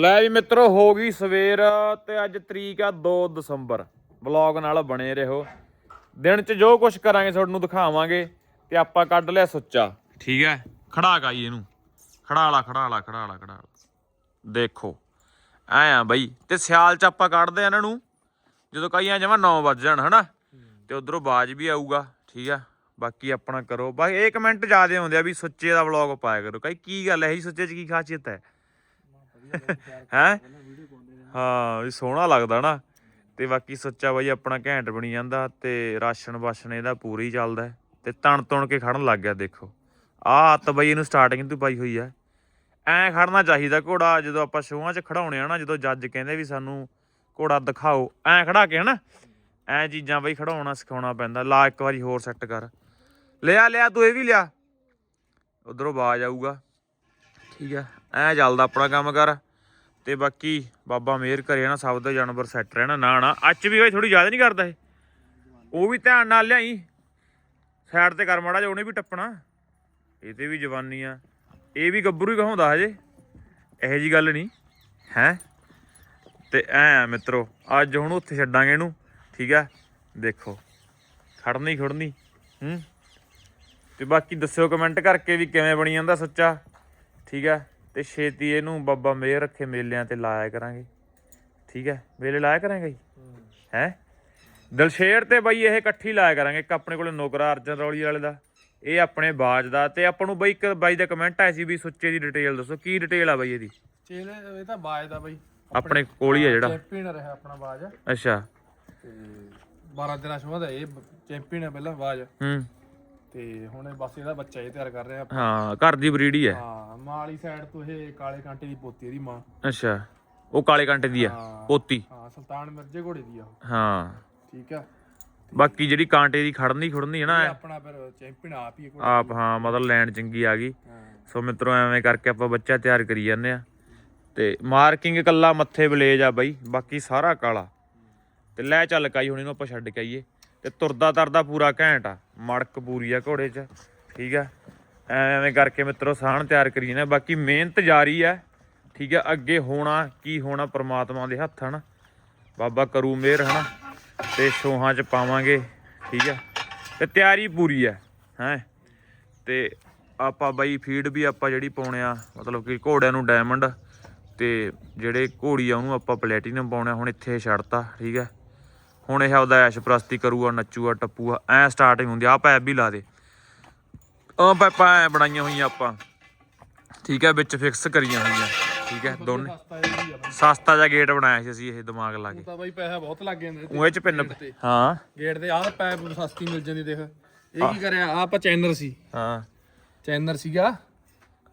ਲੈ ਜੀ ਮਿੱਤਰੋ, ਹੋ ਗਈ ਸਵੇਰ ਤੇ ਅੱਜ ਤਰੀਕ ਆ 2 ਦਸੰਬਰ। ਵਲੌਗ ਨਾਲ ਬਣੇ ਰਹੋ। ਦਿਨ ਚ ਜੋ ਕੁਝ ਕਰਾਂਗੇ, ਤੁਹਾਨੂੰ ਦਿਖਾਵਾਂਗੇ ਤੇ ਆਪਾਂ ਕੱਢ ਲਿਆ ਸੁੱਚਾ। ਠੀਕ ਹੈ? ਖੜਾ ਕਾਈ ਇਹਨੂੰ। ਖੜਾ ਲਾ ਖੜਾ ਲਾ ਖੜਾ ਲਾ ਖੜਾ ਦੇਖੋ। ਐ ਆ ਬਈ। ਤੇ ਸਿਆਲ ਚ ਆਪਾਂ ਕੱਢਦੇ ਆ ਇਹਨਾਂ ਨੂੰ। ਜਦੋਂ ਕਈਆਂ ਜਮਾ 9 ਵੱਜ ਜਾਣ, ਹਨਾ? ਤੇ ਉਧਰੋਂ ਬਾਜ ਵੀ ਆਊਗਾ। ਠੀਕ ਆ? ਬਾਕੀ ਆਪਣਾ ਕਰੋ। ਬਾਕੀ ਇਹ ਕਮੈਂਟ ਜ਼ਿਆਦੇ ਆਉਂਦੇ ਆ ਵੀ ਸੁੱਚੇ ਦਾ ਵਲੌਗ ਪਾਇਆ ਕਰੋ। ਕਈ ਕੀ ਗੱਲ ਹੈ ਜੀ, ਸੁੱਚੇ ਚ ਕੀ ਖਾਸੀਅਤ ਹੈ? ਹੈ? ਹਾਂ ਵੀ ਸੋਹਣਾ ਲੱਗਦਾ ਨਾ। ਤੇ ਬਾਕੀ ਸੱਚਾ ਬਾਈ ਆਪਣਾ ਘੈਂਟ ਬਣੀ ਜਾਂਦਾ ਤੇ ਰਾਸ਼ਨ ਵਾਸ਼ਨ ਇਹਦਾ ਪੂਰੀ ਚੱਲਦਾ। ਤੇ ਤਣ ਤੁਣ ਕੇ ਖੜਨ ਲੱਗ ਗਿਆ ਦੇਖੋ। ਆਹ ਹੱਤ ਬਾਈ ਇਹਨੂੰ ਸਟਾਰਟਿੰਗ ਤੋਂ ਪਾਈ ਹੋਈ ਹੈ ਐ ਖੜਨਾ ਚਾਹੀਦਾ ਘੋੜਾ ਜਦੋਂ ਆਪਾਂ ਸ਼ੋਆਂ 'ਚ ਖੜਾਉਣੇ ਆ ਨਾ ਜਦੋਂ ਜੱਜ ਕਹਿੰਦੇ ਵੀ ਸਾਨੂੰ ਘੋੜਾ ਦਿਖਾਓ ਐ ਖੜਾ ਕੇ ਹਨਾ। ਐ ਚੀਜ਼ਾਂ ਬਈ ਖੜਾਉਣਾ ਸਿਖਾਉਣਾ ਪੈਂਦਾ। ਲਾ ਇੱਕ ਵਾਰੀ ਹੋਰ ਸੈੱਟ ਕਰ। ਲਿਆ ਲਿਆ ਤੂੰ ਇਹ ਵੀ ਲਿਆ। ਉਧਰੋਂ ਆਵਾਜ਼ ਆਊਗਾ। ਠੀਕ ਆ। ਐ ਚੱਲਦਾ ਆਪਣਾ ਕੰਮ ਕਰ। ਤੇ ਬਾਕੀ ਬਾਬਾ ਮਿਹਰ ਕਰੇ ਨਾ, ਸਭ ਦਾ ਜਾਨਵਰ ਸੈੱਟ ਰਹਿਣਾ, ਨਾ ਨਾ। ਅੱਜ ਵੀ ਹੋਏ ਥੋੜੀ ਜ਼ਿਆਦਾ ਨਹੀਂ ਕਰਦਾ ਇਹ। ਉਹ ਵੀ ਧਿਆਨ ਨਾਲ ਲਿਆਈ। ਸਾਈਡ ਤੇ ਕਰ ਮਾੜਾ ਜਿਹਾ, ਉਹਨੇ ਵੀ ਟੱਪਣਾ। ਇਹ ਤੇ ਵੀ ਜਵਾਨੀ ਆ। ਇਹ ਵੀ ਗੱਭਰੂ ਹੀ ਕਹਾਉਂਦਾ ਹਜੇ। ਇਹੋ ਜੀ ਗੱਲ ਨਹੀਂ ਹੈ? ਤੇ ਐ ਆ ਮਿੱਤਰੋ, ਅੱਜ ਹੁਣ ਉੱਥੇ ਛੱਡਾਂਗੇ ਇਹਨੂੰ। ਠੀਕ ਆ? ਦੇਖੋ। ਖੜਨੀ ਖੜਨੀ। ਹੂੰ? ਤੇ ਬਾਕੀ ਦੱਸਿਓ ਕਮੈਂਟ ਕਰਕੇ ਵੀ ਕਿਵੇਂ ਬਣੀ ਜਾਂਦਾ ਸੱਚਾ। ਠੀਕ ਹੈ? ਤੇ ਛੇਤੀ ਇਹਨੂੰ ਬਾਬਾ ਮੇਰ ਰੱਖੇ ਮੇਲਿਆਂ ਤੇ ਲਾਇਆ ਕਰਾਂਗੇ। ਠੀਕ ਹੈ? ਮੇਲੇ ਲਾਇਆ ਕਰਾਂਗੇ ਜੀ? ਹੈ? ਦਲਸ਼ੇਰ ਤੇ ਬਾਈ ਇਹ ਇਕੱਠੀ ਲਾਇਆ ਕਰਾਂਗੇ ਇੱਕ ਆਪਣੇ ਕੋਲੇ ਨੌਕਰਾ ਅਰਜਨ ਰੌਲੀ ਵਾਲੇ ਦਾ ਇਹ ਆਪਣੇ ਬਾਜ ਦਾ ਤੇ ਆਪਾਂ ਨੂੰ ਬਾਈ ਇੱਕ ਬਾਈ ਦਾ ਕਮੈਂਟ ਆਇਆ ਸੀ ਵੀ ਸੁੱਚੇ ਦੀ ਡਿਟੇਲ ਦੱਸੋ ਕੀ ਡਿਟੇਲ ਆ ਬਾਈ ਇਹਦੀ? ਚੇਲੇ ਇਹ ਤਾਂ ਬਾਜ ਦਾ ਬਈ। ਆਪਣੇ ਕੋਲ ਹੀ ਆ ਜਿਹੜਾ। ਚੈਂਪੀਅਨ ਰਿਹਾ ਆਪਣਾ ਬਾਜ। ਅੱਛਾ। ਤੇ 12 ਦਿਨਾਂ ਸ਼ੋਅ ਦਾ ਇਹ ਚੈਂਪੀਅਨ ਹੈ ਪਹਿਲਾਂ ਬਾਜ। ਹੂੰ। ਤੇ ਹੁਣ ਬਸ ਇਹਦਾ ਬੱਚਾ ਇਹ ਤਿਆਰ ਕਰ ਰਹੇ। ਆ ਹਾਂ ਘਰ ਦੀ ਬਰੀਡ ਹੀ ਹੈ। ਹਾਂ ਮਾਲੀ ਸਾਈਡ ਤੋਂ ਇਹ ਕਾਲੇ ਕਾਂਟੇ ਦੀ ਪੋਤੀ ਇਹਦੀ ਮਾਂ। ਅੱਛਾ ਉਹ ਕਾਲੇ ਕਾਂਟੇ ਦੀ ਆ ਹਾਂ। ਪੋਤੀ। ਹਾਂ ਸੁਲਤਾਨ ਮਿਰਜ਼ੇ ਘੋੜੇ ਦੀ ਆ ਉਹ। ਹਾਂ। ਠੀਕ ਆ। ਬਾਕੀ ਜਿਹੜੀ ਕਾਂਟੇ ਦੀ ਖੜਨੀ ਖੁੜਨੀ ਹੈ ਨਾ ਇਹ ਆਪਣਾ ਫਿਰ ਚੈਂਪੀਅਨ ਆਪ ਹੀ ਇਹ ਘੋੜਾ ਆਪ ਹਾਂ ਮਤਲਬ ਲੈਣ ਚੰਗੀ ਆ ਗਈ। ਹਾਂ। ਸੋ ਮਿੱਤਰੋ ਐਵੇਂ ਕਰਕੇ ਆਪਾਂ ਬੱਚਾ ਤਿਆਰ ਕਰੀ ਜਾਂਦੇ ਆ। ਤੇ ਮਾਰਕਿੰਗ ਕੱਲਾ ਮੱਥੇ ਬਲੇਜ ਆ ਬਾਈ ਬਾਕੀ ਸਾਰਾ ਕਾਲਾ। ਤੇ ਲੈ ਚੱਲ ਕਾਈ ਹੁਣ ਇਹਨੂੰ ਆਪਾਂ ਛੱਡ ਕੇ ਆਈਏ। ਤੇ ਤੁਰਦਾ ਤਰਦਾ ਪੂਰਾ ਘੈਂਟ ਆ। ਮੜਕ ਪੂਰੀ ਆ ਘੋੜੇ 'ਚ, ਠੀਕ ਆ? ਐਵੇਂ ਕਰਕੇ ਮਿੱਤਰੋ ਸਾਹਣ ਤਿਆਰ ਕਰੀ ਜਾਂਦੇ ਆ ਬਾਕੀ ਮਿਹਨਤ ਜਾਰੀ ਆ, ਠੀਕ ਆ? ਅੱਗੇ ਹੋਣਾ, ਕੀ ਹੋਣਾ ਪ੍ਰਮਾਤਮਾ ਦੇ ਹੱਥ ਹਨ ਬਾਬਾ ਕਰੂ ਮਿਹਰ, ਹਨਾ? ਤੇ ਸ਼ੋਹਾਂ 'ਚ ਪਾਵਾਂਗੇ, ਠੀਕ ਆ? ਤੇ ਤਿਆਰੀ ਪੂਰੀ ਆ, ਹੈ? ਤੇ ਆਪਾਂ ਬਾਈ ਫੀਡ ਵੀ ਆਪਾਂ ਜਿਹੜੀ ਪਾਉਣੇ ਆ, ਮਤਲਬ ਕਿ ਘੋੜਿਆਂ ਨੂੰ ਡਾਇਮੰਡ ਤੇ ਜਿਹੜੇ ਘੋੜੀ ਆ, ਉਹਨੂੰ ਆਪਾਂ ਪਲੈਟੀਨਮ ਪਾਉਣਾ ਹੁਣ ਇੱਥੇ ਛੱਡਤਾ, ਠੀਕ ਹੈ ਹੁਣ ਇਹ ਆਪਦਾ ਐਸ਼ ਪ੍ਰਸਤੀ ਕਰੂਗਾ ਨੱਚੂਗਾ ਟੱਪੂਗਾ ਐ ਸਟਾਰਟਿੰਗ ਹੁੰਦੀ ਆ ਪੈਪ ਵੀ ਲਾ ਦੇ। ਆ ਪੈਪਾਂ ਐ ਬਣਾਈਆਂ ਹੋਈਆਂ ਆਪਾਂ। ਠੀਕ ਹੈ ਵਿੱਚ ਫਿਕਸ ਕਰੀਆਂ ਹੋਈਆਂ। ਠੀਕ ਹੈ ਦੋਨੇ। ਸਸਤਾ ਜਿਹਾ ਗੇਟ ਬਣਾਇਆ ਸੀ ਅਸੀਂ ਇਹ ਦਿਮਾਗ ਲਾ ਕੇ। ਤਾਂ ਬਈ ਪੈਸਾ ਬਹੁਤ ਲੱਗ ਜਾਂਦੇ ਉਹ ਇਹ ਚ ਪਿੰਨ ਹਾਂ। ਗੇਟ ਦੇ ਆਹ ਪੈਪ ਸਸਤੀ ਮਿਲ ਜਾਂਦੀ ਦੇਖ। ਇਹ ਕੀ ਕਰਿਆ? ਆਪਾਂ ਚੈਨਰ ਸੀ। ਹਾਂ। ਚੈਨਰ ਸੀਗਾ।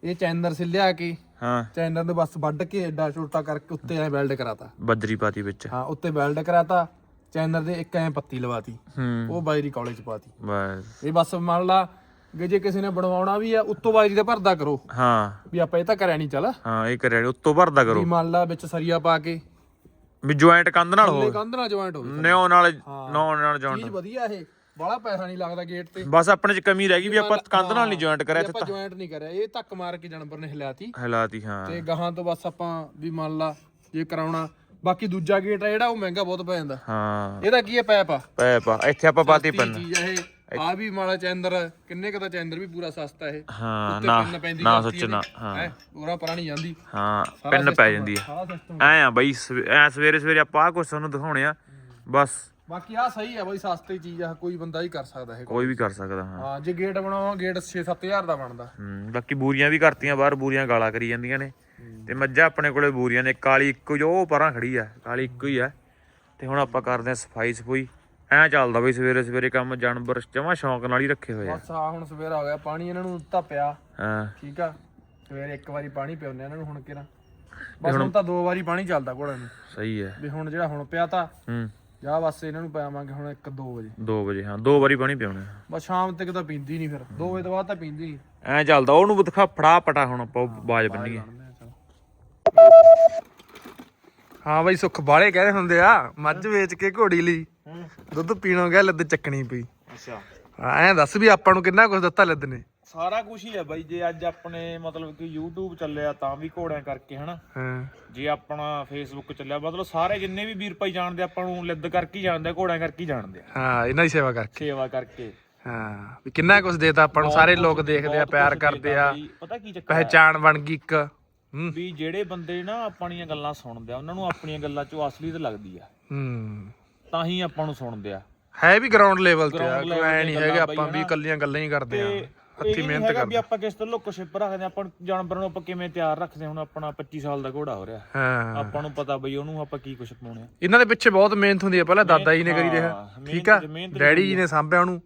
ਇਹ ਚੈਨਰ ਸੀ ਲਿਆ ਕੇ। ਹਾਂ। ਚੈਨਰ ਨੂੰ ਬਸ ਵੱਢ ਕੇ ਐਡਾ ਛੋਟਾ ਕਰਕੇ ਉੱਤੇ ਐ ਵੈਲਡ ਕਰਾਤਾ। ਬੱਜਰੀ ਪਾਤੀ ਵਿੱਚ। ਹਾਂ ਉੱਤੇ ਵੈਲਡ ਕਰਾਤਾ। ਚੈਨਰ ਦੇ ਇੱਕ ਐ ਪੱਤੀ ਲਵਾਤੀ। ਹੂੰ। ਉਹ ਬਾਇਰੀ ਕਾਲਜ ਪਾਤੀ। ਬਸ। ਇਹ ਬਸ ਮੰਨ ਲਾ ਜੇ ਕਿਸੇ ਨੇ ਬਣਵਾਉਣਾ ਵੀ ਆ ਉੱਤੋਂ ਬਾਇਰੀ ਦਾ ਭਰਦਾ ਕਰੋ। ਹਾਂ। ਵੀ ਆਪਾਂ ਇਹ ਤਾਂ ਕਰਿਆ ਨਹੀਂ ਚੱਲ। ਹਾਂ ਇਹ ਕਰਿਆ ਨੀ, ਉੱਤੋਂ ਭਰਦਾ ਕਰੋ। ਵੀ ਮੰਨ ਲਾ ਵਿੱਚ ਸਰੀਆ ਪਾ ਕੇ। ਵੀ ਜੁਆਇੰਟ ਕੰਧ ਨਾਲ ਥੱਲੇ ਹੋ ਕੰਧ ਨਾਲ ਜੁਆਇੰਟ ਹੋਵੇ ਨਿਓ ਨਾਲ। ਨੌ ਨਾਲ ਚੀਜ਼ ਜੁਆਇੰਟ ਵਧੀਆ ਇਹ। ਬੜਾ ਪੈਸਾ ਨਹੀਂ ਲੱਗਦਾ ਗੇਟ ਤੇ। ਬਸ ਆਪਣੇ ਚ ਕਮੀ ਰਹਿ ਗਈ ਵੀ ਆਪਾਂ ਕੰਧ ਨਾਲ ਨਹੀਂ ਜੁਆਇੰਟ ਕਰਿਆ ਇਹ ਆਪਾਂ ਜੁਆਇੰਟ ਨਹੀਂ ਕਰਿਆ। ਇਹ ਧੱਕ ਮਾਰ ਕੇ ਜਾਨਵਰ ਨੇ ਹਿਲਾਤੀ। ਹਲਾਤੀ ਹਾਂ। ਤੇ ਗਾਹਾਂ ਤੋਂ ਬਸ ਆਪਾਂ ਵੀ ਮੰਨ ਲਾ ਜੇ ਕਰਾਉਣਾ ਬਾਕੀ ਦੂਜਾ ਗੇਟ ਆ ਜਿਹੜਾ ਉਹ ਮਹਿੰਗਾ ਬਹੁਤ ਪੈ ਜਾਂਦਾ। ਹਾਂ। ਇਹਦਾ ਕੀ ਹੈ? ਪੈਪ ਆ। ਪੈਪ ਆ। ਇੱਥੇ ਆਪਾਂ ਪਾਤੀ ਪੈਨ ਚੀਜ਼ ਆ ਇਹ। ਆ ਵੀ ਮਾੜਾ ਚੈਂਦਰ ਕਿੰਨੇ ਕਦਾ ਚੈਂਦਰ ਵੀ ਪੂਰਾ ਸਸਤਾ ਇਹ। ਹਾਂ ਨਾ ਨਾ ਸੋਚਣਾ ਹਾਂ ਪੂਰਾ ਪਰਾਂ ਨਹੀਂ ਜਾਂਦੀ। ਹਾਂ ਪੈਨ ਪੈ ਜਾਂਦੀ ਸਿਸਟਮ ਐ ਆ ਬਈ ਐ ਸਵੇਰੇ ਸਵੇਰੇ ਆਪਾਂ ਆ ਕੁਛ ਤੁਹਾਨੂੰ ਦਿਖਾਉਣੇ ਆ। ਬਸ। ਬਾਕੀ ਆ ਸਹੀ ਆ ਬਈ ਸਸਤੀ ਚੀਜ਼ ਆ। ਕੋਈ ਬੰਦਾ ਹੀ ਕਰ ਸਕਦਾ ਇਹ ਕੋਈ ਵੀ ਕਰ ਸਕਦਾ ਹਾਂ। ਹਾਂ ਜੇ ਗੇਟ ਬਣਾਵਾਂ ਗੇਟ 6-7000 ਦਾ ਬਣਦਾ। ਹੂੰ ਬਾਕੀ ਬੂਰੀਆਂ ਵੀ ਕਰਤੀਆਂ ਬਾਹਰ ਬੂਰੀਆਂ ਗਾਲਾਂ ਕਰੀ ਜਾਂਦੀਆਂ ਨੇ। ਤੇ ਮੱਝਾਂ ਆਪਣੇ ਕੋਲੇ ਬੂਰੀਆਂ ਨੇ ਕਾਲੀ ਇੱਕੋ ਜੋ ਪਰਾਂ ਖੜੀ ਆ ਕਾਲੀ ਇੱਕੋ ਹੀ ਆ। ਤੇ ਹੁਣ ਆਪਾਂ ਕਰਦੇ ਆ ਸਫ਼ਾਈ ਸਫੂਈ। ਐ ਚੱਲਦਾ ਬਈ ਸਵੇਰੇ ਸਵੇਰੇ ਕੰਮ ਜਾਨਵਰ ਜਮਾ ਸ਼ੌਂਕ ਨਾਲ ਹੀ ਰੱਖੇ ਹੋਏ ਆ। ਬਸ ਆ ਹੁਣ ਸਵੇਰਾ ਹੋ ਗਿਆ ਪਾਣੀ ਇਹਨਾਂ ਨੂੰ ਦਿੱਤਾ ਪਿਆ ਹਾਂ। ਠੀਕ ਆ? ਸਵੇਰੇ ਇੱਕ ਵਾਰੀ ਪਾਣੀ ਪਿਆਉਂਦੇ ਇਹਨਾਂ ਨੂੰ ਹੁਣ ਕਿਹੜਾ। ਬਸ ਹੁਣ ਤਾਂ ਦੋ ਵਾਰੀ ਪਾਣੀ ਚੱਲਦਾ ਘੋੜਿਆਂ ਨੂੰ। ਸਹੀ ਹੈ ਵੀ ਹੁਣ ਜਿਹੜਾ ਹੁਣ ਪਿਆ ਤਾਂ ਹੂੰ। ਜਾਂ ਬਸ ਇਹਨਾਂ ਨੂੰ ਪਿਆਵਾਂਗੇ ਹੁਣ 1-2 ਵਜੇ। 2 ਵਜੇ ਹਾਂ ਦੋ ਵਾਰੀ ਪਾਣੀ ਪਿਆਉਣਾ। ਬਸ ਸ਼ਾਮ ਤੱਕ ਤਾਂ ਪੀਂਦੀ ਨਹੀਂ ਫਿਰ। 2 ਵਜੇ ਤੋਂ ਬਾਅਦ ਤਾਂ ਪੀਂਦੀ। ਨਹੀਂ ਐ ਚੱਲਦਾ ਉਹਨੂੰ ਦਿਖਾ ਫੜਾ ਪਟਾ ਹੁਣ ਆਪਾਂ ਬਾਜ ਬੰਨੀਏ। ਹਾਂ ਬਈ ਸੁੱਖ ਬਾਲੇ ਕਹਿੰਦੇ ਹੁੰਦੇ ਆ ਮੱਝ ਵੇਚ ਕੇ ਘੋੜੀ ਲਈ। ਦੁੱਧ ਪੀਣੋਂ ਗਿਆ ਲੱਦ ਚੱਕਣੀ ਪਈ। ਅੱਛਾ। ਐਂ ਦੱਸ ਵੀ ਆਪਾਂ ਨੂੰ ਕਿੰਨਾ ਕੁਝ ਦਿੱਤਾ ਲੱਦ ਨੇ। ਸਾਰਾ ਕੁਝ ਹੀ ਹੈ ਬਾਈ ਜੇ ਅੱਜ ਆਪਣੇ ਮਤਲਬ ਕਿ YouTube ਚੱਲਿਆ ਤਾਂ ਵੀ ਘੋੜਿਆਂ ਕਰਕੇ ਹਨਾ। ਹਾਂ। ਜੇ ਆਪਣਾ Facebook ਚੱਲਿਆ ਮਤਲਬ ਸਾਰੇ ਜਿੰਨੇ ਵੀ ਵੀਰ ਭਾਈ ਜਾਣਦੇ ਆਪਾਂ ਨੂੰ ਲਿੱਦ ਕਰਕੇ ਹੀ ਜਾਣਦੇ ਆ, ਘੋੜਿਆਂ ਕਰਕੇ ਹੀ ਜਾਣਦੇ ਆ। ਹਾਂ ਇਹਨਾਂ ਦੀ ਸੇਵਾ ਕਰਕੇ। ਸੇਵਾ ਕਰਕੇ। ਹਾਂ ਵੀ ਕਿੰਨਾ ਕੁਝ ਦੇਤਾ ਆਪਾਂ ਨੂੰ ਸਾਰੇ ਲੋਕ ਦੇਖਦੇ ਆ ਪਿਆਰ ਕਰਦੇ ਆ। ਪਤਾ ਕੀ ਚੱਕਰ ਪਹਿਚਾਣ ਬਣ ਗਈ ਇੱਕ। ਵੀ ਜਿਹੜੇ ਬੰਦੇ ਨਾ ਆਪਣੀਆਂ ਗੱਲਾਂ ਸੁਣਦੇ ਆ ਉਹਨਾਂ ਨੂੰ ਆਪਣੀਆਂ ਗੱਲਾਂ ਚੋਂ ਅਸਲੀਅਤ ਲੱਗਦੀ ਆ। ਹੂੰ। ਤਾਂ ਹੀ ਆਪਾਂ ਨੂੰ ਸੁਣਦੇ ਆ। ਹੈ ਵੀ ਗਰਾਊਂਡ ਲੈਵਲ ਤੇ ਆ ਕੋਈ ਐ ਤੇ ਨਹੀਂ ਹੈਗੇ ਆਪਾਂ ਵੀ ਹਨਾ। ਕੱਲੀਆਂ ਗੱਲਾਂ ਹੀ ਕਰਦੇ ਆ ਤੇ ਹੱਥੀ ਮਿਹਨਤ ਕਰਦੇ ਆਪਾਂ ਕਿਸ ਤੋਂ ਲੁੱਕ ਛਿਪ ਰੱਖਦੇ ਆ, ਆਪਾਂ ਜਾਨਵਰਾਂ ਨੂੰ ਆਪਾਂ ਕਿਵੇਂ ਤਿਆਰ ਰੱਖਦੇ ਆ, ਹੁਣ ਆਪਣਾ 25 ਸਾਲ ਦਾ ਘੋੜਾ ਹੋ ਰਿਹਾ। ਹਾਂ। ਆਪਾਂ ਨੂੰ ਪਤਾ ਬਈ ਉਹਨੂੰ ਆਪਾਂ ਕੀ ਕੁਛ ਪਾਉਣੇ ਆ। ਇਹਨਾਂ ਦੇ ਪਿੱਛੇ ਬਹੁਤ ਮਿਹਨਤ ਹੁੰਦੀ ਹੈ ਪਹਿਲਾਂ ਦਾਦਾ ਜੀ ਨੇ ਕਰੀ ਰਿਹਾ ਠੀਕ ਆ? ਡੈਡੀ ਜੀ ਨੇ ਸਾਂਭਿਆ ਉਹਨੂੰ।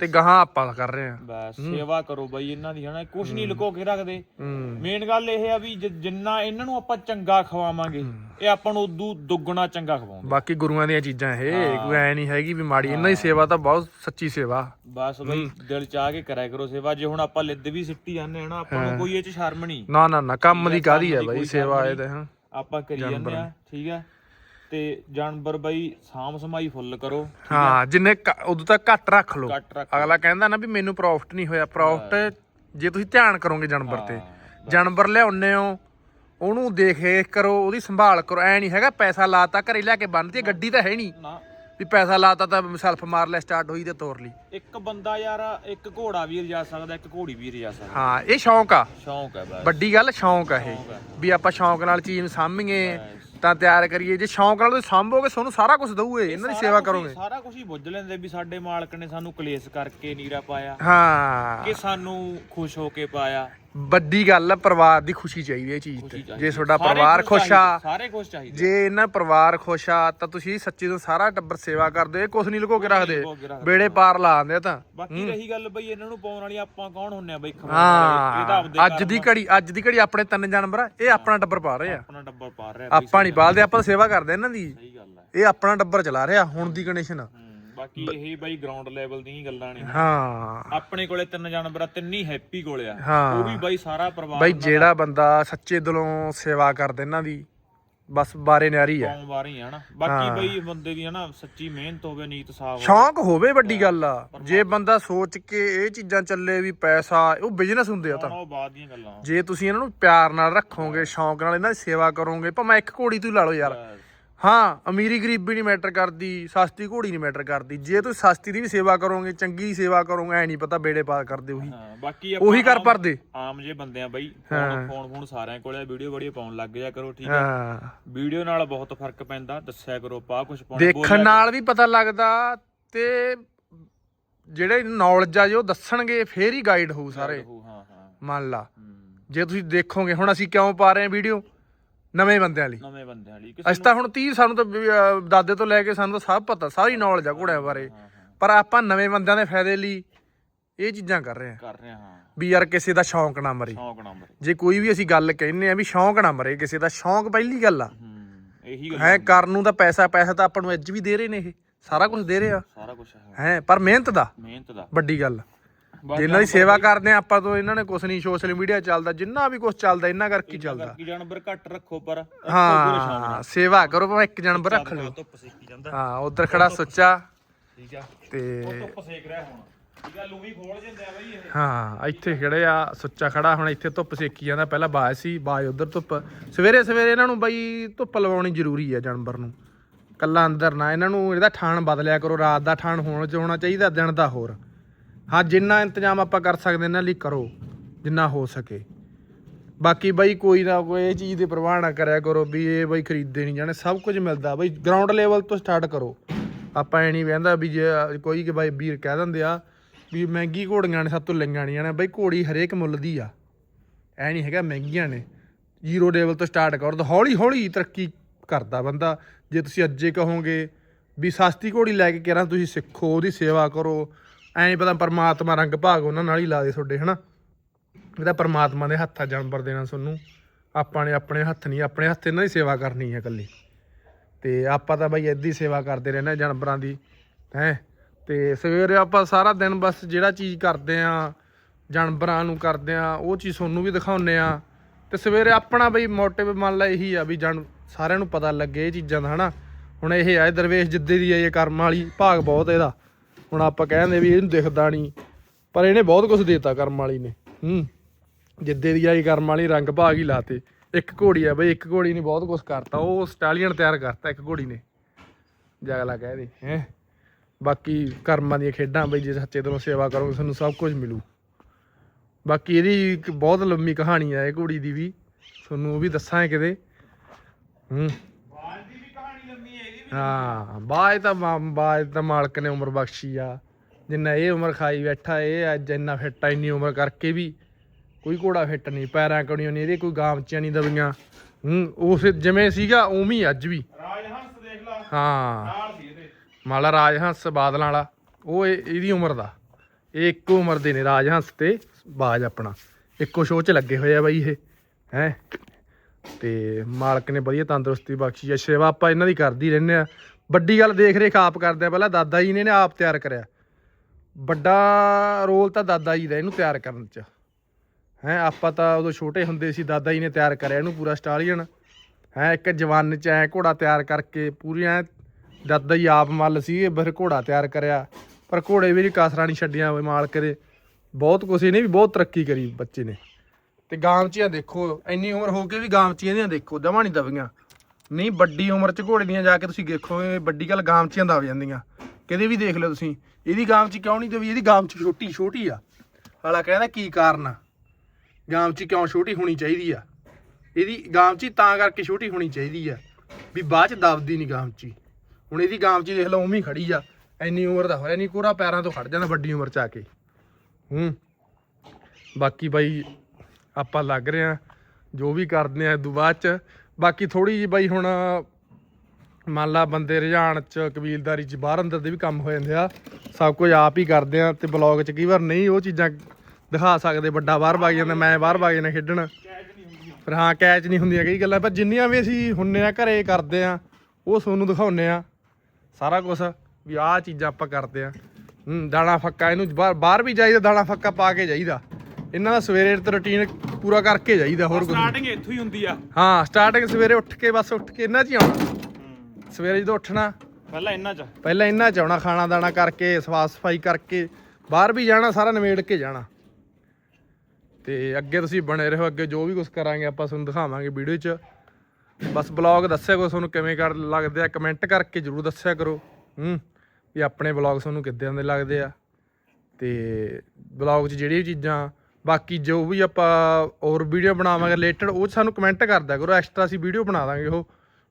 ਤੇ ਗਾਹਾਂ ਆਪਾਂ ਕਰ ਰਹੇ ਆ ਬਸ ਸੇਵਾ ਕਰੋ ਬਈ ਇਹਨਾਂ ਦੀ ਹਨਾ? ਕੁਝ ਨਹੀਂ ਲੁਕੋ ਕੇ ਰੱਖਦੇ। ਮੇਨ ਗੱਲ ਇਹ ਆ ਵੀ ਜਿੰਨਾ ਇਹਨਾਂ ਨੂੰ ਆਪਾਂ ਚੰਗਾ ਖਵਾਵਾਂਗੇ ਇਹ ਆਪਾਂ ਨੂੰ ਉਦੋਂ ਦੁੱਗਣਾ ਚੰਗਾ ਖਵਾਉਂਦੇ। ਬਾਕੀ ਗੁਰੂਆਂ ਦੀਆਂ ਚੀਜ਼ਾਂ ਇਹ ਕੋਈ ਐ ਨਹੀਂ ਹੈਗੀ ਵੀ ਮਾੜੀ ਇਹਨਾਂ ਦੀ ਸੇਵਾ ਤਾਂ ਬਹੁਤ ਸੱਚੀ ਸੇਵਾ। ਬਸ ਬਈ ਦਿਲ ਚਾਹ ਕੇ ਕਰਿਆ ਕਰੋ ਸੇਵਾ। ਜੇ ਹੁਣ ਆਪਾਂ ਲਿੱਦ ਵੀ ਸਿੱਟੀ ਜਾਂਦੇ ਹਨਾ ਆਪਾਂ ਨੂੰ ਕੋਈ ਇਹ ਚ ਸ਼ਰਮ ਨਹੀਂ। ਨਾ ਨਾ ਨਾ ਕੰਮ ਦੀ ਕਾਦੀ ਹੈ ਦੀ ਬਾਈ ਸੇਵਾ ਇਹ ਤੇ ਆਪਾਂ ਕਰੀ ਜਾਂਦੇ ਆ ਠੀਕ ਆ? ਤੇ ਜਾਨਵਰ ਬਈ ਸਾਮ ਸਮਾਈ ਫੁੱਲ ਕਰੋ ਹਾਂ? ਜਿੰਨੇ ਉਦੋਂ ਤੱਕ ਘੱਟ ਰੱਖ ਲਓ। ਰੱਖ ਅਗਲਾ ਕਹਿੰਦਾ ਨਾ ਵੀ ਮੈਨੂੰ ਪ੍ਰੋਫਿਟ ਨਹੀਂ ਹੋਇਆ। ਪ੍ਰੋਫਿਟ ਜੇ ਤੁਸੀਂ ਧਿਆਨ ਕਰੋਗੇ ਜਾਨਵਰ ਤੇ। ਜਾਨਵਰ ਲਿਆਉਨੇ ਹੋ ਉਹਨੂੰ ਦੇਖ ਕਰੋ ਉਹਦੀ ਸੰਭਾਲ ਕਰੋ। ਐ ਨਹੀਂ ਹੈਗਾ ਪੈਸਾ ਲਾਤਾ ਘਰੇ ਲਿਆ ਕੇ ਬੰਨਤੀ ਗੱਡੀ ਤਾਂ ਹੈ ਨਹੀਂ ਨਾ। ਵੀ ਪੈਸਾ ਲਾਤਾ ਤਾਂ ਸੈਲਫ ਮਾਰ ਲੈ ਸਟਾਰਟ ਹੋਈ ਤੇ ਤੋਰ ਲਈ। ਇੱਕ ਬੰਦਾ ਯਾਰ ਇੱਕ ਘੋੜਾ ਵੀ ਰਜਾ ਸਕਦਾ ਇੱਕ ਘੋੜੀ ਵੀ ਰਜਾ ਸਕਦਾ। ਹਾਂ ਇਹ ਸ਼ੌਂਕ ਆ। ਸ਼ੌਂਕ ਹੈ ਬਸ। ਵੱਡੀ ਗੱਲ ਸ਼ੌਂਕ ਆ ਇਹ। ਵੀ ਆਪਾਂ ਸ਼ੌਂਕ ਨਾਲ ਚੀਜ਼ ਨੂੰ ਸਾਂਭੀਏ ਤਾਂ ਤਿਆਰ ਕਰੀਏ। ਜੇ ਸ਼ੌਂਕ ਨਾਲ ਤੁਸੀਂ ਸਾਂਭੋਗੇ ਤੁਹਾਨੂੰ ਸਾਰਾ ਕੁਝ ਦਊਏ ਇਹਨਾਂ ਦੀ ਸੇਵਾ ਕਰੋਗੇ। ਸਾਰਾ ਕੁਝ ਹੀ ਬੁੱਝ ਲੈਂਦੇ ਵੀ ਸਾਡੇ ਮਾਲਕ ਨੇ ਸਾਨੂੰ ਕਲੇਸ਼ ਕਰਕੇ ਨੀਰਾ ਪਾਇਆ। ਹਾਂ। ਕਿ ਸਾਨੂੰ ਖੁਸ਼ ਹੋ ਕੇ ਪਾਇਆ। ਵੱਡੀ ਗੱਲ ਆ ਪਰਿਵਾਰ ਦੀ ਖੁਸ਼ੀ ਚਾਹੀਦੀ ਹੈ ਇਹ ਚੀਜ਼ ਤੇ। ਜੇ ਤੁਹਾਡਾ ਪਰਿਵਾਰ ਖੁਸ਼ ਆ ਸਾਰੇ ਖੁਸ਼ ਚਾਹੀਦੇ ਜੇ ਇਹਨਾਂ ਪਰਿਵਾਰ ਖੁਸ਼ ਆ ਤਾਂ ਤੁਸੀਂ ਸੱਚੀ ਤੋਂ ਸਾਰਾ ਟੱਬਰ ਸੇਵਾ ਕਰਦੇ ਕੁਝ ਨਹੀਂ ਲੁਕੋ ਕੇ ਰੱਖਦੇ ਲੁਕੋ ਕੇ ਰੱਖਦੇ। ਬੇੜੇ ਪਾਰ ਲਾ ਆਂਦੇ ਆ ਤਾਂ। ਬਾਕੀ ਰਹੀ ਗੱਲ ਬਈ ਇਹਨਾਂ ਨੂੰ ਪਾਉਣ ਵਾਲੀ ਆਪਾਂ ਕੌਣ ਹੁੰਨੇ ਆ ਬਈ ਹਾਂ ਅੱਜ ਦੀ ਘੜੀ ਅੱਜ ਦੀ ਘੜੀ ਆਪਣੇ ਤਿੰਨ ਜਾਨਵਰ ਆ ਇਹ ਆਪਣਾ ਟੱਬਰ ਪਾ ਰਹੇ ਆ। ਆਪਣਾ ਡੱਬਰ ਪਾਰ ਰਿਹਾ ਬਈ ਆਪਾਂ ਨਹੀਂ ਪਾਲਦੇ ਆਪਾਂ ਸੇਵਾ ਕਰਦੇ ਇਹਨਾਂ ਦੀ। ਸਹੀ ਗੱਲ ਹੈ ਇਹ ਆਪਣਾ ਟੱਬਰ ਚਲਾ ਰਿਹਾ ਹੁਣ ਦੀ ਕੰਡੀਸ਼ਨ ਹੂੰ, ਬਾਕੀ ਇਹ ਬਈ ਗਰਾਊਂਡ ਲੈਵਲ ਦੀਆਂ ਗੱਲਾਂ ਨੇ। ਹਾਂ। ਆਪਣੇ ਕੋਲੇ ਤਿੰਨ ਜਾਨਵਰ ਆ ਤਿੰਨ ਹੈਪੀ ਕੋਲੇ ਆ। ਉਹ ਵੀ ਬਈ ਸਾਰਾ ਪਰਿਵਾਰ ਬਈ ਜਿਹੜਾ ਬੰਦਾ ਸੱਚੇ ਦਿਲੋਂ ਸੇਵਾ ਕਰਦਾ ਇਹਨਾਂ ਦੀ ਬਸ ਬਾਰੇ ਨਿਆਰੀ ਆ। ਕੌਮ ਵਾਰੀ ਆ ਨਾ। ਬਾਕੀ ਬਈ ਬੰਦੇ ਦੀ ਹਨਾ ਸੱਚੀ ਮਿਹਨਤ ਹੋਵੇ ਨੀਤ ਸਾਫ਼ ਹੋਵੇ। ਸ਼ੌਂਕ ਹੋਵੇ ਵੱਡੀ ਗੱਲ ਆ। ਜੇ ਬੰਦਾ ਸੋਚ ਕੇ ਇਹ ਚੀਜ਼ਾਂ ਚੱਲੇ ਵੀ ਪੈਸਾ ਉਹ ਬਿਜ਼ਨਸ ਹੁੰਦੇ ਆ ਤਾਂ। ਉਹ ਬਾਅਦ ਦੀਆਂ ਗੱਲਾਂ। ਜੇ ਤੁਸੀਂ ਇਹਨਾਂ ਨੂੰ ਪਿਆਰ ਨਾਲ ਰੱਖੋਗੇ ਸ਼ੌਂਕ ਨਾਲ ਇਹਨਾਂ ਦੀ ਸੇਵਾ ਕਰੋਗੇ ਭਾਵੇਂ ਇੱਕ ਘੋੜੀ ਤੂੰ ਲਾ ਲਓ ਯਾਰ। ਹਾਂ ਅਮੀਰੀ ਗਰੀਬੀ ਨਹੀਂ ਮੈਟਰ ਕਰਦੀ ਸਸਤੀ ਘੋੜੀ ਨਹੀਂ ਮੈਟਰ ਕਰਦੀ। ਜੇ ਤੁਸੀਂ ਸਸਤੀ ਦੀ ਵੀ ਸੇਵਾ ਕਰੋਗੇ ਚੰਗੀ ਸੇਵਾ ਕਰੋਗੇ ਐ ਨਹੀਂ ਪਤਾ ਬੇੜੇ ਪਾਰ ਕਰਦੇ ਉਹੀ। ਹਾਂ ਬਾਕੀ ਉਹੀ ਕਰ ਆਮ- ਭਰਦੇ। ਆਮ ਜੇ ਬੰਦੇ ਆ ਬਈ ਫੋਨ ਫੋਨ ਫੋਨ ਸਾਰਿਆਂ ਕੋਲੇ ਵੀਡੀਓ ਵੀਡੀਓ ਪਾਉਣ ਲੱਗ ਜਾ ਕਰੋ ਠੀਕ ਆ? ਹਾਂ। ਵੀਡੀਓ ਨਾਲ ਬਹੁਤ ਫ਼ਰਕ ਪੈਂਦਾ ਦੱਸਿਆ ਕਰੋ ਪਾ ਕੁਝ ਪਾਉਣਾ ਦੇਖਣ ਨਾਲ ਵੀ ਪਤਾ ਲੱਗਦਾ ਤੇ ਜਿਹੜੇ ਨੌਲੇਜ ਆ ਜੋ ਦੱਸਣਗੇ ਫੇਰ ਹੀ ਗਾਈਡ ਹੋਊ ਸਾਰੇ। ਹਾਂ ਹਾਂ। ਮੰਨ ਲਾ। ਹੂੰ। ਜੇ ਤੁਸੀਂ ਦੇਖੋਗੇ ਹੁਣ ਅਸੀਂ ਕਿਉਂ ਪਾ ਰਹੇ ਹਾਂ ਵੀਡੀਓ? ਨਵੇਂ ਬੰਦਿਆਂ ਲਈ। ਨਵੇਂ ਬੰਦਿਆਂ ਲਈ। ਕਿਸੇ ਅਸੀਂ ਤਾਂ ਹੁਣ 30 ਸਾਨੂੰ ਤਾਂ ਵੀ, ਅਹ, ਦਾਦੇ ਤੋਂ ਲੈ ਕੇ ਸਾਨੂੰ ਤਾਂ ਸਭ ਪਤਾ ਸਾਰੀ ਨੌਲੇਜ ਆ ਘੋੜਿਆਂ ਬਾਰੇ। ਹਾਂ, ਹਾਂ, ਪਰ ਆਪਾਂ ਨਵੇਂ ਬੰਦਿਆਂ ਦੇ ਫਾਇਦੇ ਲਈ ਇਹ ਚੀਜ਼ਾਂ ਕਰ ਰਹੇ ਹਾਂ। ਕਰ ਰਹੇ ਹਾਂ। ਵੀ ਯਾਰ ਕਿਸੇ ਦਾ ਸ਼ੌਂਕ ਨਾ ਮਰੇ। ਸ਼ੌਂਕ ਨੰਬਰ ਜੇ ਕੋਈ ਵੀ ਅਸੀਂ ਗੱਲ ਕਹਿੰਨੇ ਆ ਵੀ ਸ਼ੌਂਕ ਨਾ ਮਰੇ ਕਿਸੇ ਦਾ ਸ਼ੌਂਕ ਪਹਿਲੀ ਗੱਲ ਆ। ਹੂੰ ਇਹੀ ਗੱਲ ਹੈ ਕਰਨ ਨੂੰ ਤਾਂ ਪੈਸਾ ਪੈਸਾ ਤਾਂ ਆਪਾਂ ਨੂੰ ਅੱਜ ਵੀ ਦੇ ਰਹੇ ਨੇ ਇਹ। ਸਾਰਾ ਕੁਝ ਦੇ ਰਹੇ ਆ। ਸਾਰਾ ਕੁਝ ਹੈ। ਹੈ ਪਰ ਮਿਹਨਤ ਦਾ ਮਿਹਨਤ ਦਾ। ਵੱਡੀ ਗੱਲ। ਜਿਨ੍ਹਾਂ ਦੀ ਸੇਵਾ ਕਰਦੇ ਆ ਆਪਾਂ ਤੋਂ ਇਹਨਾਂ ਨੇ ਕੁਝ ਨਹੀਂ ਸੋਸ਼ਲ ਮੀਡੀਆ ਚੱਲਦਾ ਜਿੰਨਾ ਵੀ ਕੁਝ ਚੱਲਦਾ ਇਹਨਾਂ ਕਰਕੇ ਹੀ ਚੱਲਦਾ। ਜਾਨਵਰ ਘੱਟ ਰੱਖੋ ਪਰ ਹਾਂ ਸੇਵਾ ਕਰੋ ਭਾਵੇਂ ਇੱਕ ਜਾਨਵਰ ਰੱਖ ਲਿਓ। ਧੁੱਪ ਸੇਕੀ ਜਾਂਦਾ। ਹਾਂ ਉਧਰ ਖੜਾ ਸੁੱਚਾ। ਠੀਕ ਆ। ਤੇ ਉਹ ਧੁੱਪ ਸੇਕ ਰਿਹਾ ਹੁਣ। ਠੀਕ ਆ ਲੂਵੀ ਖੋਲ ਜਾਂਦੇ ਆ ਬਈ ਇਹ। ਹਾਂ ਇੱਥੇ ਖੜੇ ਆ ਸੁੱਚਾ ਖੜਾ ਹੁਣ ਇੱਥੇ ਧੁੱਪ ਸੇਕੀ ਜਾਂਦਾ। ਪਹਿਲਾਂ ਬਾਜ ਸੀ ਬਾਜ ਉਧਰ ਧੁੱਪ। ਸਵੇਰੇ ਸਵੇਰੇ ਇਹਨਾਂ ਨੂੰ ਬਈ ਧੁੱਪ ਲਵਾਉਣੀ ਜ਼ਰੂਰੀ ਹੈ ਜਾਨਵਰ ਨੂੰ। ਕੱਲਾ ਅੰਦਰ ਨਾ ਇਹਨਾਂ ਨੂੰ ਇਹਦਾ ਠਾਣ ਬਦਲਿਆ ਕਰੋ ਰਾਤ ਦਾ ਠਾਣ ਹੋਣ ਚ ਹੋਣਾ ਚਾਹੀਦਾ ਦਿਨ ਦਾ ਹੋਰ। ਹਾਂ, ਜਿੰਨਾ ਇੰਤਜ਼ਾਮ ਆਪਾਂ ਕਰ ਸਕਦੇ ਇਹਨਾਂ ਲਈ ਕਰੋ, ਜਿੰਨਾ ਹੋ ਸਕੇ। ਬਾਕੀ ਬਈ ਕੋਈ ਨਾ ਕੋਈ ਇਹ ਚੀਜ਼ ਦੀ ਪ੍ਰਵਾਹ ਨਾ ਕਰਿਆ ਕਰੋ ਵੀ ਇਹ ਬਈ ਖਰੀਦੇ ਨਹੀਂ ਜਾਣੇ, ਸਭ ਕੁਝ ਮਿਲਦਾ। ਬਈ ਗਰਾਊਂਡ ਲੈਵਲ ਤੋਂ ਸਟਾਰਟ ਕਰੋ। ਆਪਾਂ ਐ ਨਹੀਂ ਕਹਿੰਦਾ ਵੀ ਜੇ ਕੋਈ ਕਿ ਬਾਈ ਵੀਰ ਕਹਿ ਦਿੰਦੇ ਆ ਵੀ ਮਹਿੰਗੀ ਘੋੜੀਆਂ ਨੇ ਸਭ ਤੋਂ ਲਈਆਂ ਨਹੀਂ ਜਾਣਾ। ਬਈ ਘੋੜੀ ਹਰੇਕ ਮੁੱਲ ਦੀ ਆ। ਐ ਨਹੀਂ ਹੈਗਾ ਮਹਿੰਗੀਆਂ ਨੇ। ਜ਼ੀਰੋ ਲੈਵਲ ਤੋਂ ਸਟਾਰਟ ਕਰੋ ਤਾਂ ਹੌਲੀ ਹੌਲੀ ਤਰੱਕੀ ਕਰਦਾ ਬੰਦਾ। ਜੇ ਤੁਸੀਂ ਅੱਜੇ ਕਹੋਗੇ ਵੀ ਸਸਤੀ ਘੋੜੀ ਲੈ ਕੇ ਕਿਹੜਾ ਤੁਸੀਂ ਸਿੱਖੋ, ਉਹਦੀ ਸੇਵਾ ਕਰੋ। ਐਂ ਨਹੀਂ ਪਤਾ ਪਰਮਾਤਮਾ ਰੰਗ ਭਾਗ ਉਹਨਾਂ ਨਾਲ ਹੀ ਲਾ ਦੇ ਤੁਹਾਡੇ, ਹਨਾ? ਤਾਂ ਪਰਮਾਤਮਾ ਦੇ ਹੱਥਾਂ ਜਾਨਵਰ ਦੇਣਾ ਤੁਹਾਨੂੰ ਆਪਾਂ ਨੇ ਆਪਣੇ ਹੱਥ ਨਹੀਂ, ਆਪਣੇ ਹੱਥ ਇਹਨਾਂ ਦੀ ਸੇਵਾ ਕਰਨੀ ਹੈ ਇਕੱਲੀ। ਤੇ ਆਪਾਂ ਤਾਂ ਬਈ ਏਦੀ ਸੇਵਾ ਕਰਦੇ ਰਹਿੰਦੇ ਜਾਨਵਰਾਂ ਦੀ, ਹੈ? ਤੇ ਸਵੇਰੇ ਆਪਾਂ ਸਾਰਾ ਦਿਨ ਬਸ ਜਿਹੜਾ ਚੀਜ਼ ਕਰਦੇ ਆ ਜਾਨਵਰਾਂ ਨੂੰ ਕਰਦੇ ਆ ਉਹ ਚੀਜ਼ ਤੁਹਾਨੂੰ ਵੀ ਦਿਖਾਉਂਦੇ ਆ ਤੇ ਸਵੇਰੇ ਆਪਣਾ ਬਈ ਮੋਟਿਵ ਮੰਨ ਲਾ ਇਹੀ ਆ ਵੀ ਜਾਨ, ਸਾਰਿਆਂ ਨੂੰ ਪਤਾ ਲੱਗੇ ਇਹ ਚੀਜ਼ਾਂ ਦਾ, ਹਨਾ? ਹੁਣ ਇਹ ਆ ਦਰਵੇਸ਼ ਜਿੱਦੇ ਦੀ ਆ, ਇਹ ਕਰਮ ਵਾਲੀ, ਭਾਗ ਬਹੁਤ ਇਹਦਾ। ਹੁਣ ਆਪਾਂ ਕਹਿੰਦੇ ਵੀ ਇਹਨੂੰ ਦਿਖਦਾ ਨਹੀਂ ਪਰ ਇਹਨੇ ਬਹੁਤ ਕੁਝ ਦੇਤਾ ਕਰਮ ਵਾਲੀ ਨੇ। ਹੂੰ, ਜਿੱਦੇ ਦੀ ਆਈ ਕਰਮ ਵਾਲੀ ਰੰਗ ਭਾਗ ਹੀ ਲਾਤੇ। ਇੱਕ ਘੋੜੀ ਆ ਬਈ, ਇੱਕ ਘੋੜੀ ਨੇ ਬਹੁਤ ਕੁਝ ਕਰਤਾ। ਉਹ ਸਟਾਲੀਅਨ ਤਿਆਰ ਕਰਤਾ ਇੱਕ ਘੋੜੀ ਨੇ। ਜਗਲਾ ਕਹਿ ਦੇ, ਹੈ? ਬਾਕੀ ਕਰਮਾਂ ਦੀਆਂ ਖੇਡਾਂ ਬਈ, ਜੇ ਸੱਚੇ ਦਿਲੋਂ ਸੇਵਾ ਕਰੋਗੇ, ਤੁਹਾਨੂੰ ਸਭ ਕੁਝ ਮਿਲੂ। ਬਾਕੀ ਇਹਦੀ ਇੱਕ ਬਹੁਤ ਲੰਮੀ ਕਹਾਣੀ ਆ ਇਹ ਘੋੜੀ ਦੀ ਵੀ। ਤੁਹਾਨੂੰ ਉਹ ਵੀ ਦੱਸਾਂ ਕਿਤੇ। ਹੂੰ ਬਾਜ ਦੀ ਵੀ ਕਹਾਣੀ ਲੰਮੀ ਹੈ ਬਾਜ ਤਾਂ ਮਾ- ਬਾਜ ਤਾਂ ਮਾਲਕ ਨੇ ਉਮਰ ਬਖਸ਼ੀ ਆ। ਜਿੰਨਾ ਇਹ ਉਮਰ ਖਾਈ ਬੈਠਾ ਇਹ ਅੱਜ ਇੰਨਾ ਫਿੱਟ ਆ ਇੰਨੀ ਉਮਰ ਕਰਕੇ ਵੀ ਕੋਈ ਘੋੜਾ ਫਿੱਟ ਨਹੀਂ ਪੈਰਾਂ ਕਣੀਆਂ ਨਹੀਂ ਇਹਦੇ ਕੋਈ ਗਾਮਚੀਆਂ ਨਹੀਂ ਦਵੀਆਂ। ਹੂੰ ਉਸ ਜਿਵੇਂ ਸੀਗਾ ਉਵੇਂ ਹੀ ਅੱਜ ਵੀ। ਰਾਜ ਹੰਸ ਦੇਖ ਲਾ। ਹਾਂ। ਨਾਲ ਸੀ ਇਹਦੇ। ਮਾਲਾ ਰਾਜਹੰਸ ਬਾਦਲਾਂ ਵਾਲਾ ਉਹ ਇਹ- ਇਹਦੀ ਉਮਰ ਦਾ। ਇਹ ਇੱਕੋ ਉਮਰ ਦੇ ਨੇ ਰਾਜਹੰਸ ਤੇ ਬਾਜ ਆਪਣਾ। ਇੱਕੋ ਸ਼ੋਅ 'ਚ ਲੱਗੇ ਹੋਏ ਆ ਬਾਈ ਇਹ ਹੈ। ਤੇ ਮਾਲਕ ਨੇ ਵਧੀਆ ਤੰਦਰੁਸਤੀ ਬਖਸ਼ੀ ਆ, ਸੇਵਾ ਆਪਾਂ ਇਹਨਾਂ ਦੀ ਕਰਦੀ ਰਹਿੰਦੇ ਆ। ਵੱਡੀ ਗੱਲ ਦੇਖ ਰੇਖ ਆਪ ਕਰਦੇ ਆ, ਪਹਿਲਾਂ ਦਾਦਾ ਜੀ ਨੇ ਨੇ ਆਪ ਤਿਆਰ ਕਰਿਆ। ਵੱਡਾ ਰੋਲ ਤਾਂ ਦਾਦਾ ਜੀ ਦਾ ਇਹਨੂੰ ਤਿਆਰ ਕਰਨ 'ਚ। ਹੈ, ਆਪਾਂ ਤਾਂ ਉਦੋਂ ਛੋਟੇ ਹੁੰਦੇ ਸੀ, ਦਾਦਾ ਜੀ ਨੇ ਤਿਆਰ ਕਰਿਆ ਇਹਨੂੰ ਪੂਰਾ ਸਟਾਲੀਅਨ। ਹੈ, ਇੱਕ ਜਵਾਨ ਚ ਐ ਘੋੜਾ ਤਿਆਰ ਕਰਕੇ ਪੂਰੀ ਐ, ਦਾਦਾ ਜੀ ਆਪ ਮੱਲ ਸੀ, ਇਹ ਫਿਰ ਘੋੜਾ ਤਿਆਰ ਕਰਿਆ। ਪਰ ਘੋੜੇ ਵੀ ਨੀ ਕਾਸਰਾਂ ਨਹੀਂ ਛੱਡੀਆਂ ਹੋਏ ਮਾਲਕ ਦੇ। ਬਹੁਤ ਕੁਛ ਇਹਨੇ ਵੀ ਬਹੁਤ ਤਰੱਕੀ ਕਰੀ ਬੱਚੇ ਨੇ। ਤੇ ਗਾਮਚੀਆਂ ਦੇਖੋ, ਇੰਨੀ ਉਮਰ ਹੋ ਕੇ ਵੀ ਗਾਮਚੀਆਂ ਦੀਆਂ ਦੇਖੋ ਦਵਾਂ ਨਹੀਂ ਦਵੀਆਂ। ਨਹੀਂ, ਵੱਡੀ ਉਮਰ ਚ ਘੋੜੇ ਦੀਆਂ ਜਾ ਕੇ ਤੁਸੀਂ ਦੇਖੋਗੇ ਵੱਡੀ ਗੱਲ ਗਾਮਚੀਆਂ ਦਬ ਜਾਂਦੀਆਂ। ਕਿਤੇ ਵੀ ਦੇਖ ਲਓ ਤੁਸੀਂ, ਇਹਦੀ ਗਾਮਚੀ ਕਿਉਂ ਨਹੀਂ ਦਵੀ? ਇਹਦੀ ਗਾਮਚੀ ਛੋਟੀ ਛੋਟੀ ਆ। ਹਾਲਾ ਕਹਿੰਦਾ ਕੀ ਕਾਰਨ ਆ? ਗਾਮਚੀ ਕਿਉਂ ਛੋਟੀ ਹੋਣੀ ਚਾਹੀਦੀ ਆ? ਇਹਦੀ ਗਾਮਚੀ ਤਾਂ ਕਰਕੇ ਛੋਟੀ ਹੋਣੀ ਚਾਹੀਦੀ ਆ, ਵੀ ਬਾਅਦ ਚ ਦਬਦੀ ਨਹੀਂ ਗਾਮਚੀ ਹੁਣ ਇਹਦੀ ਗਾਮਚੀ ਦੇਖ ਲਓ, ਉਵੇਂ ਹੀ ਖੜੀ ਆ। ਇੰਨੀ ਉਮਰ ਦਾ ਹੋਇਆ ਨਹੀਂ ਕੋਰਾ ਪੈਰਾਂ ਤੋਂ ਖੜ ਜਾਂਦਾ ਵੱਡੀ ਉਮਰ ਚ ਆ ਕੇ। ਹੂੰ। ਬਾਕੀ ਬਾਈ ਆਪਾਂ ਲੱਗ ਰਹੇ ਆ ਜੋ ਵੀ ਕਰਦੇ ਆ ਇਦੋਂ ਬਾਅਦ ਚ। ਬਾਕੀ ਥੋੜੀ ਜਿਹੀ ਬਾਈ ਹੁਣ, ਮੰਨ ਲਾ ਬੰਦੇ ਰੁਝਾਨ ਚ, ਕਬੀਲਦਾਰੀ ਚ ਬਾਹਰ ਅੰਦਰ ਦੇ ਵੀ ਕੰਮ ਹੋ ਜਾਂਦੇ ਆ, ਸਭ ਕੁਝ ਆਪ ਹੀ ਕਰਦੇ ਆ ਤੇ ਬਲੌਗ ਚ ਕਈ ਵਾਰ ਨਹੀਂ ਉਹ ਚੀਜ਼ਾਂ ਦਿਖਾ ਸਕਦੇ, ਵੱਡਾ ਬਾਹਰ ਵਗ ਜਾਂਦਾ, ਮੈਂ ਬਾਹਰ ਵਗ ਜਾਂਦਾ ਖੇਡਣ। ਪਰ ਹਾਂ, ਕੈਚ ਨਹੀਂ ਹੁੰਦੀਆਂ ਕਈ ਗੱਲਾਂ, ਪਰ ਜਿੰਨੀਆਂ ਵੀ ਅਸੀਂ ਹੁੰਨੇ ਆ, ਘਰੇ ਕਰਦੇ ਆ, ਉਹ ਤੁਹਾਨੂੰ ਦਿਖਾਉਨੇ ਆ। ਸਾਰਾ ਕੁਝ ਵੀ ਆਹ ਚੀਜ਼ਾਂ ਆਪਾਂ ਕਰਦੇ ਆ। ਦਾਣਾ ਫੱਕਾ, ਇਹਨੂੰ ਬਾਹਰ ਬਾਹਰ ਵੀ ਜਾਈਦਾ, ਦਾਣਾ ਫੱਕਾ ਪਾ ਕੇ ਜਾਈਦਾ। ਇਹਨਾਂ ਦਾ ਸਵੇਰੇ ਤੇ ਰੁਟੀਨ ਪੂਰਾ ਕਰਕੇ ਜਾਈਦਾ ਹੋਰ ਕੁਝ ਸਟਾਰਟਿੰਗ ਇੱਥੋਂ ਹੀ ਹੁੰਦੀ ਆ। ਹਾਂ ਸਟਾਰਟਿੰਗ ਸਵੇਰੇ ਉੱਠ ਕੇ ਬਸ ਉੱਠ ਕੇ ਇਹਨਾਂ 'ਚ ਹੀ ਆਉਣਾ। ਸਵੇਰੇ ਜਦੋਂ ਉੱਠਣਾ। ਪਹਿਲਾਂ ਇਹਨਾਂ ਚ। ਪਹਿਲਾਂ ਇਹਨਾਂ 'ਚ ਆਉਣਾ ਖਾਣਾ ਦਾਣਾ ਕਰਕੇ ਸਫ਼ਾਈ ਸਫ਼ਾਈ ਕਰਕੇ ਬਾਹਰ ਵੀ ਜਾਣਾ ਸਾਰਾ ਨਿਬੇੜ ਕੇ ਜਾਣਾ। ਤੇ ਅੱਗੇ ਤੁਸੀਂ ਬਣੇ ਰਹੋ ਅੱਗੇ ਜੋ ਵੀ ਕੁਝ ਕਰਾਂਗੇ ਆਪਾਂ ਤੁਹਾਨੂੰ ਦਿਖਾਵਾਂਗੇ ਵੀਡੀਓ 'ਚ। ਬਸ ਬਲੌਗ ਦੱਸਿਆ ਕਰੋ ਤੁਹਾਨੂੰ ਕਿਵੇਂ ਕਰ ਲੱਗਦੇ ਆ ਕਮੈਂਟ ਕਰਕੇ ਜਰੂਰ ਦੱਸਿਆ ਕਰੋ। ਹੂੰ ਵੀ ਆਪਣੇ ਬਲੌਗ ਤੁਹਾਨੂੰ ਕਿੱਦਾਂ ਦੇ ਲੱਗਦੇ ਆ। ਤੇ ਬਲੌਗ 'ਚ ਜਿਹੜੀਆਂ ਵੀ ਚੀਜ਼ਾਂ ਬਾਕੀ ਜੋ ਵੀ ਆਪਾਂ ਹੋਰ ਵੀਡੀਓ ਬਣਾਵਾਂਗੇ ਰਿਲੇਟਡ ਉਹ 'ਚ ਸਾਨੂੰ ਕਮੈਂਟ ਕਰਦਾ ਕਰੋ ਐਕਸਟਰਾ ਅਸੀਂ ਵੀਡੀਓ ਬਣਾ ਦਾਂਗੇ ਉਹ।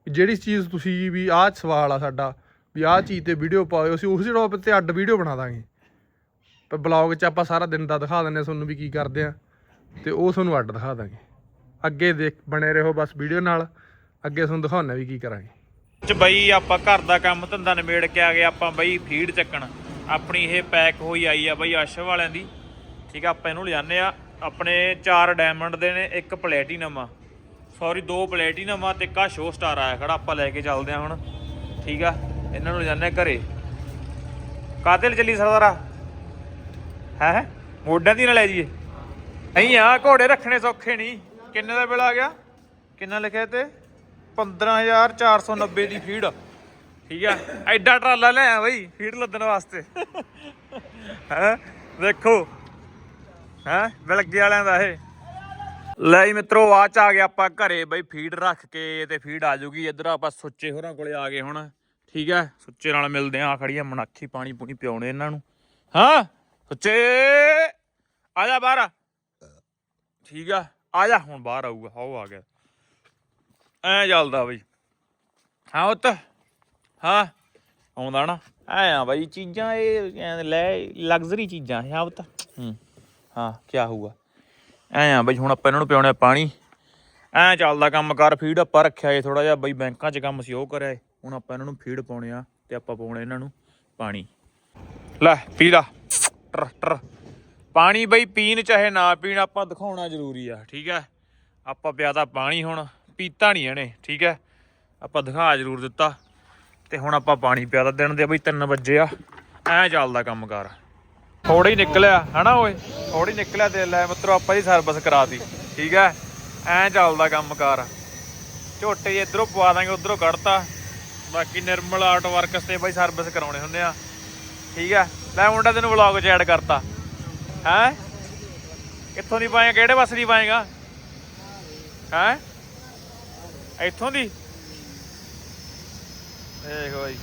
ਵੀ ਜਿਹੜੀ ਚੀਜ਼ ਤੁਸੀਂ ਵੀ ਆਹ ਸਵਾਲ ਆ ਸਾਡਾ, ਵੀ ਆਹ ਚੀਜ਼ ਤੇ ਵੀਡੀਓ ਪਾਓ, ਅਸੀਂ ਉਸੇ ਟੌਪਿਕ ਤੇ ਅੱਡ ਵੀਡੀਓ ਬਣਾ ਦਾਂਗੇ। ਪਰ ਬਲੌਗ 'ਚ ਆਪਾਂ ਸਾਰਾ ਦਿਨ ਦਾ ਦਿਖਾ ਦਿੰਦੇ ਹਾਂ ਤੁਹਾਨੂੰ ਵੀ ਕੀ ਕਰਦੇ ਆ, ਤੇ ਉਹ ਤੁਹਾਨੂੰ ਅੱਡ ਦਿਖਾ ਦਾਂਗੇ। ਅੱਗੇ ਦੇਖ, ਬਣੇ ਰਹੋ ਬਸ ਵੀਡੀਓ ਨਾਲ, ਅੱਗੇ ਤੁਹਾਨੂੰ ਦਿਖਾਉਣਾ ਵੀ ਕੀ ਕਰਾਂਗੇ। ਚ ਬਈ ਆਪਾਂ ਘਰ ਦਾ ਕੰਮ ਧੰਦਾ ਨਿਬੇੜ ਕੇ ਆ ਗਏ, ਆਪਾਂ ਬਈ ਫੀਡ ਚੱਕਣ। ਆਪਣੀ ਇਹ ਪੈਕ ਹੋਈ ਆਈ ਆ ਬਈ ਆਸ਼ਵ ਵਾਲਿਆਂ ਦੀ। ਠੀਕ ਆ, ਆਪਾਂ ਇਹਨੂੰ ਲਿਜਾਨੇ ਆ। ਆਪਣੇ ਚਾਰ ਡਾਇਮੰਡ ਦੇ ਨੇ, ਇੱਕ ਪਲੈਟੀਨਮ ਆ। ਸੌਰੀ ਦੋ ਪਲੈਟੀਨਮ ਆ ਤੇ ਇੱਕ ਆ ਸ਼ੋ ਸਟਾਰ ਆਇਆ ਖੜਾ, ਆਪਾਂ ਲੈ ਕੇ ਚੱਲਦੇ ਆ ਹੁਣ। ਠੀਕ ਆ, ਇਹਨਾਂ ਨੂੰ ਲਿਜਾਨੇ ਆ ਘਰੇ। ਕਾਤੇ ਚੱਲੀ ਸਰਦਾਰਾ? ਹੈ ਹੈ? ਮੋਢਿਆਂ ਦੀ ਨਾ ਲੈ ਜੀਏ ਨਹੀਂ ਆ ਘੋੜੇ ਰੱਖਣੇ ਸੌਖੇ ਨਹੀਂ। ਕਿੰਨੇ ਦਾ ਬਿੱਲ ਆ ਗਿਆ? ਕਿੰਨਾ ਲਿਖਿਆ ਤੇ? 15490 ਦੀ ਫੀਡ ਠੀਕ ਆ, ਐਡਾ ਟਰਾਲਾ ਲੈ ਆ ਬਈ ਫੀਡ ਲੱਦਣ ਵਾਸਤੇ। ਹੈ? ਦੇਖੋ। ਹੈ ਬਿਲਗੇ ਵਾਲਿਆਂ ਦਾ ਇਹ। ਲੈ ਜੀ ਮਿੱਤਰੋ ਆ ਚ ਆ ਗਿਆ ਆਪਾਂ ਘਰੇ ਬਈ ਫੀਡ ਰੱਖ ਕੇ ਤੇ ਫੀਡ ਆ ਜੂਗੀ। ਇੱਧਰ ਆਪਾਂ ਸੁੱਚੇ ਹੋਰਾਂ ਕੋਲੇ ਆ ਗਏ ਹੁਣ। ਠੀਕ ਹੈ, ਸੁੱਚੇ ਨਾਲ ਮਿਲਦੇ ਆ ਖੜੀਆਂ ਮਨਾਖੀ ਪਾਣੀ ਪੂਣੀ ਪਿਉਣੇ ਇਹਨਾਂ ਨੂੰ। ਹਾਂ, ਸੁੱਚੇ! ਆ ਜਾ ਬਾਹਰ। ਠੀਕ ਆ ਆ ਜਾ, ਹੁਣ ਬਾਹਰ ਆਊਗਾ ਹੋ ਆ ਗਿਆ। ਐ ਚੱਲਦਾ ਬਈ। ਹਾਂ ਉੱਤ ਹਾਂ, ਆਉਂਦਾ ਨਾ। ਐ ਆ ਬਈ, ਚੀਜ਼ਾਂ ਇਹ ਲੈ ਲਗਜ਼ਰੀ ਚੀਜ਼ਾਂ, ਹੈ ਉੱਤ ਹੂੰ। ਹਾਂ ਕੀ ਹੋਊਗਾ? ਐ ਆ ਬਈ, ਹੁਣ ਆਪਾਂ ਇਹਨਾਂ ਨੂੰ ਪਿਉਣਾ ਪਾਣੀ। ਐ ਚੱਲਦਾ ਕੰਮ ਕਰ ਫੀਡ ਆਪਾਂ ਰੱਖਿਆ ਏ ਥੋੜਾ ਜਿਹਾ, ਬਈ ਬੈਂਕਾਂ 'ਚ ਕੰਮ ਸੀ, ਉਹ ਕਰਿਆ ਏ। ਹੁਣ ਆਪਾਂ ਇਹਨਾਂ ਨੂੰ ਫੀਡ ਪਾਉਣੇ ਆ ਤੇ ਆਪਾਂ ਪਾਉਣੇ ਇਹਨਾਂ ਨੂੰ ਪਾਣੀ। ਲੈ, ਪੀ ਲਾ। ਟਰ ਟਰ। ਪਾਣੀ ਬਈ ਪੀਣ ਚਾਹੇ ਨਾ ਪੀਣ, ਆਪਾਂ ਦਿਖਾਉਣਾ ਜ਼ਰੂਰੀ ਆ, ਠੀਕ ਹੈ ਆਪਾਂ ਪਿਆਦਾ ਪਾਣੀ ਹੁਣ, ਪੀਤਾ ਨਹੀਂ ਇਹਨੇ, ਠੀਕ ਹੈ ਆਪਾਂ ਦਿਖਾ ਜ਼ਰੂਰ ਦਿੱਤਾ। ਤੇ ਹੁਣ ਆਪਾਂ ਪਾਣੀ ਪਿਆਦਾ ਦਿਨ ਦੇ ਬਈ 3 ਵਜੇ ਆ। ਐ ਚੱਲਦਾ ਕੰਮ ਕਰ। ਥੋੜਾ ਹੀ ਨਿਕਲਿਆ, ਹਨਾ ਓਏ? ਥੋੜੀ ਨਿਕਲਿਆ ਤੇ ਲੈ ਮਿੱਤਰੋ, ਆਪਾਂ ਦੀ ਸਰਵਿਸ ਕਰਾਤੀ, ਠੀਕ ਹੈ? ਐ ਚੱਲਦਾ ਕੰਮ ਝੋਟੇ ਇਧਰੋਂ ਪਵਾ ਦਾਂਗੇ, ਉਧਰੋਂ ਕੱਢਤਾ। ਬਾਕੀ ਨਿਰਮਲ ਆਰਟ ਵਰਕਸ ਤੇ ਬਈ ਸਰਵਿਸ ਕਰਾਉਣੇ ਹੁੰਦੇ ਆ। ਠੀਕ ਹੈ? ਲੈ ਮੁੰਡਾ ਤੈਨੂੰ ਵਲੌਗ 'ਚ ਐਡ ਕਰਤਾ। ਹੈ? ਕਿੱਥੋਂ ਦੀ ਪਾਏਗਾ, ਕਿਹੜੇ ਬੱਸ ਦੀ ਪਾਏਗਾ? ਹੈ? ਇੱਥੋਂ ਦੀ? ਦੇਖੋ ਬਾਈ,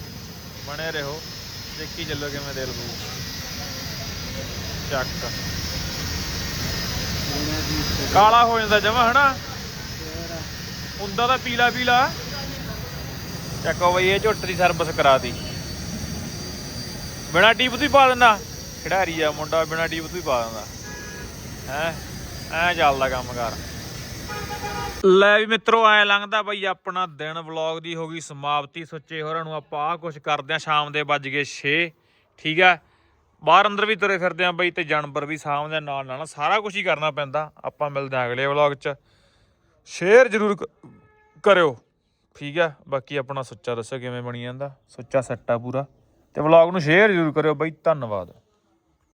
ਬਣੇ ਰਹੋ। ਦੇਖੀ ਚੱਲੋ ਕਿਵੇਂ ਦਿਲ ਬੂ ਚੱਕ। ਕਾਲਾ ਹੋ ਜਾਂਦਾ ਜਮਾ, ਹਨਾ? ਹੁੰਦਾ ਤਾਂ ਪੀਲਾ ਪੀਲਾ। ਚੱਕੋ ਬਈ, ਇਹ ਝੁੱਟ ਦੀ ਸਰਵਿਸ ਕਰਾਤੀ ਬਿਨਾ ਟੀਪ ਤੋਂ ਹੀ ਪਾ ਦਿੰਦਾ। ਖਿਡਾਰੀ ਆ, ਮੁੰਡਾ ਬਿਨਾ ਟੀਪ ਤੋਂ ਹੀ ਪਾ ਦਿੰਦਾ। ਹੈ? ਐ ਚੱਲਦਾ ਕੰਮ ਕਰ ਲੈ ਵੀ ਮਿੱਤਰੋ, ਐ ਲੰਘਦਾ ਬਈ ਆਪਣਾ ਦਿਨ ਵਲੌਗ ਦੀ ਹੋ ਗਈ ਸਮਾਪਤੀ। ਸੁੱਚੇ ਹੋਰਾਂ ਨੂੰ ਆਪਾਂ ਆਹ ਕੁਝ ਕਰਦੇ ਆ। ਸ਼ਾਮ ਦੇ ਵੱਜ ਗਏ 6 ਠੀਕ ਆ? ਬਾਹਰ ਅੰਦਰ ਵੀ ਤੁਰੇ ਫਿਰਦੇ ਆ ਬਈ ਤੇ ਜਾਨਵਰ ਵੀ ਸਾਹਮਣੇ ਨਾਲ ਨਾਲ ਸਾਰਾ ਕੁਝ ਹੀ ਕਰਨਾ ਪੈਂਦਾ। ਆਪਾਂ ਮਿਲਦੇ ਆ ਅਗਲੇ ਵਲੌਗ 'ਚ। ਸ਼ੇਅਰ ਜ਼ਰੂਰ ਕਰਿਓ। ਠੀਕ ਆ? ਬਾਕੀ ਆਪਣਾ ਸੁੱਚਾ ਦੱਸੋ ਕਿਵੇਂ ਬਣੀ ਜਾਂਦਾ। ਸੁੱਚਾ ਸੱਟਾ ਪੂਰਾ। ਤੇ ਵਲੌਗ ਨੂੰ ਸ਼ੇਅਰ ਜ਼ਰੂਰ ਕਰਿਓ ਬਈ। ਧੰਨਵਾਦ।